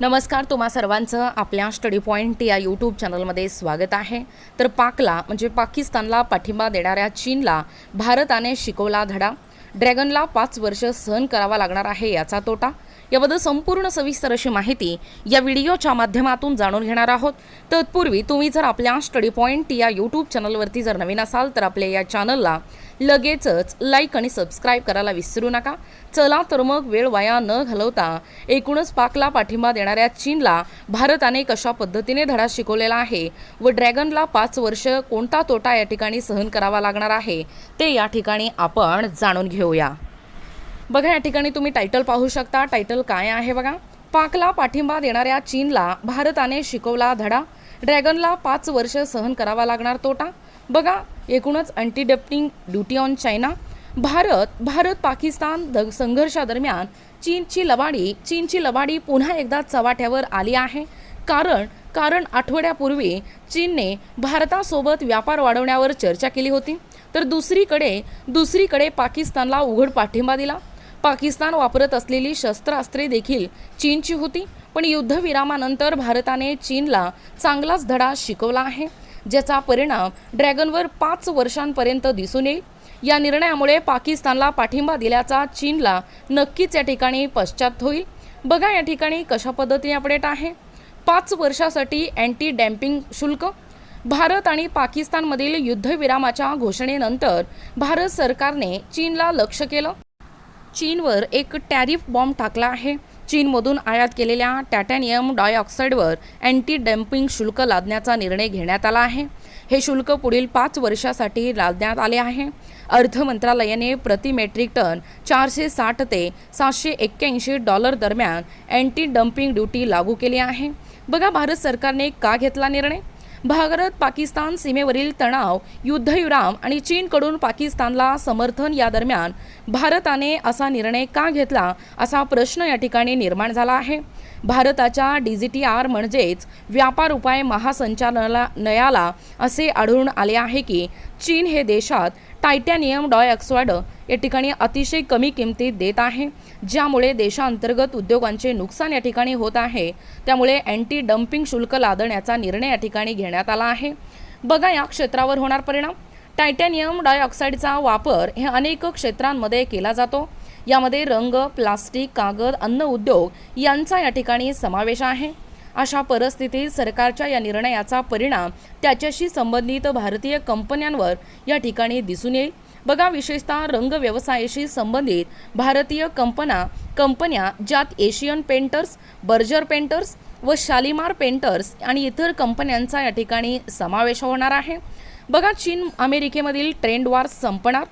नमस्कार तुम्हा सर्वांचं आपल्या स्टडी पॉईंट या यूट्यूब चॅनलमध्ये स्वागत आहे. तर पाकला म्हणजे पाकिस्तानला पाठिंबा देणाऱ्या चीनला भारताने शिकवला धडा. ड्रॅगनला पाच वर्ष सहन करावा लागणार आहे याचा तोटा. याबद्दल संपूर्ण सविस्तर अशी माहिती या व्हिडिओच्या माध्यमातून जाणून घेणार आहोत. तत्पूर्वी तुम्ही जर आपल्या स्टडी पॉईंट या यूट्यूब चॅनलवरती जर नवीन असाल तर आपल्या या चॅनलला लगेचच लाईक आणि सबस्क्राईब करायला विसरू नका. चला तर मग वेळ वाया न घालवता एकूणच पाकला पाठिंबा देणाऱ्या चीनला भारताने कशा पद्धतीने धडा शिकवलेला आहे व ड्रॅगनला पाच वर्ष कोणता तोटा या ठिकाणी सहन करावा लागणार आहे ते या ठिकाणी आपण जाणून घेऊया. बघा या ठिकाणी तुम्ही टायटल पाहू शकता. टायटल काय आहे बघा? पाकला पाठिंबा देणाऱ्या चीनला भारताने शिकवला धडा. ड्रॅगनला पाच वर्ष सहन करावा लागणार तोटा. बघा एकूणच anti dumping duty on China Bharat Bharat Pakistan the संघर्षादरम्यान चीनची लबाडी चीनची लबाडी पुन्हा एकदा चव्हाट्यावर आली आहे. कारण कारण आठवड्यापूर्वी चीनने भारतासोबत व्यापार वाढवण्यावर चर्चा केली होती. तर दुसरीकडे दुसरीकडे पाकिस्तानला उघड पाठिंबा दिला. पाकिस्तान वापरत असलेली शस्त्रास्त्रे देखील चीनची होती पण युद्धविरामानंतर भारताने चीनला चांगलाच धडा शिकवला आहे ज्याचा परिणाम ड्रॅगनवर पाच वर्षांपर्यंत दिसून येईल. या निर्णयामुळे पाकिस्तानला पाठिंबा दिल्याचा चीनला नक्कीच या ठिकाणी पश्चात होईल. बघा या ठिकाणी कशा पद्धतीने अपडेट आहे. पाच वर्षासाठी अँटी डॅम्पिंग शुल्क. भारत आणि पाकिस्तानमधील युद्धविरामाच्या घोषणेनंतर भारत सरकारने चीनला लक्ष केलं. चीनवर एक टॅरिफ बॉम्ब टाकला आहे. चीनमधून आयात केलेल्या टॅटॅनियम डायऑक्साईडवर अँटी डम्पिंग शुल्क लादण्याचा निर्णय घेण्यात आला आहे. हे शुल्क पुढील पाच वर्षासाठी लादण्यात आले आहे. अर्थ मंत्रालयाने प्रति मेट्रिक टन चारशे साठ ते सातशे एक्क्याऐंशी डॉलर दरम्यान अँटी डम्पिंग ड्युटी लागू केली आहे. बघा भारत सरकारने का घेतला निर्णय? भारत पाकिस्तान सीमेवरील तणाव युद्धविराम आणि चीनकडून पाकिस्तानला समर्थन या दरम्यान भारताने असा निर्णय का घेतला असा प्रश्न या ठिकाणी निर्माण झाला आहे. भारताच्या डी जी टी आर म्हणजेच व्यापार उपाय महासंचालनालयाला असे आढळून आले आहे की चीन हे देशात टायटॅनियम डायऑक्साईड या ठिकाणी अतिशय कमी किमतीत देत आहे. ज्यामुळे देशांतर्गत उद्योगांचे नुकसान या ठिकाणी होत आहे. त्यामुळे अँटी डम्पिंग शुल्क लादण्याचा निर्णय या ठिकाणी घेण्यात आला आहे. बघा या क्षेत्रावर होणार परिणाम. टायटॅनियम डायऑक्साईडचा वापर हे अनेक क्षेत्रांमध्ये केला जातो. यामध्ये रंग प्लास्टिक कागद अन्न उद्योग यांचा या ठिकाणी समावेश आहे. अशा परिस्थितीत सरकारच्या या निर्णयाचा परिणाम त्याच्याशी संबंधित भारतीय कंपन्यांवर या ठिकाणी दिसून येईल. बघा विशेषतः रंग व्यवसायाशी संबंधित भारतीय कंपना कंपन्या ज्यात एशियन पेंटर्स बर्जर पेंटर्स व शालिमार पेंटर्स आणि इतर कंपन्यांचा या ठिकाणी समावेश होणार आहे. बघा चीन अमेरिकेमधील ट्रेंड वार संपणार.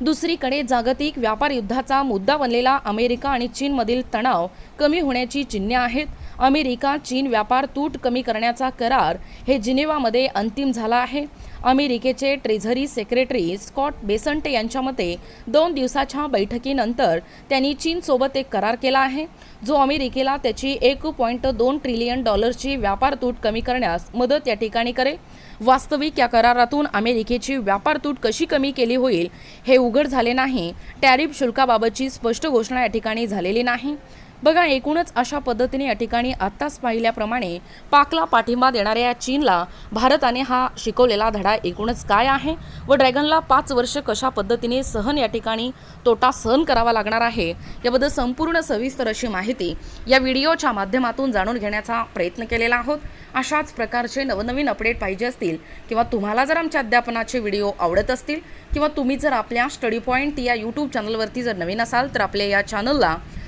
दुसरीकडे जागतिक व्यापार युद्धाचा मुद्दा बनलेला अमेरिका आणि चीनमधील तणाव कमी होण्याची चिन्हे आहेत. अमेरिका चीन व्यापार तूट कमी करण्याचा करार हे जिनेवामध्ये अंतिम झाला आहे. अमेरिकेचे ट्रेझरी सेक्रेटरी स्कॉट बेसंटे यांच्या मते दोन दिवसाच्या बैठकीनंतर त्यांनी चीनसोबत एक करार केला आहे जो अमेरिकेला त्याची एक पॉईंट दोन ट्रिलियन डॉलरची व्यापार तूट कमी करण्यास मदत या ठिकाणी करेल. वास्तविक या करारातून अमेरिकेची व्यापार तूट कशी कमी केली होईल हे उघड झाले नाही टॅरिफ शुल्काबाबतची स्पष्ट घोषणा या ठिकाणी झालेली नाही. बघा एकूणच अशा पद्धतीने या ठिकाणी आत्ताच पाहिल्याप्रमाणे पाकला पाठिंबा देणाऱ्या या चीनला भारताने हा शिकवलेला धडा एकूणच काय आहे व ड्रॅगनला पाच वर्ष कशा पद्धतीने सहन या ठिकाणी तोटा सहन करावा लागणार आहे याबद्दल संपूर्ण सविस्तर अशी माहिती या व्हिडिओच्या माध्यमातून जाणून घेण्याचा प्रयत्न केलेला आहोत. अशाच प्रकारचे नवनवीन अपडेट पाहिजे असतील किंवा तुम्हाला जर आमच्या अध्यापनाचे व्हिडिओ आवडत असतील किंवा तुम्ही जर आपल्या स्टडी पॉईंट या यूट्यूब चॅनलवरती जर नवीन असाल तर आपल्या या चॅनलला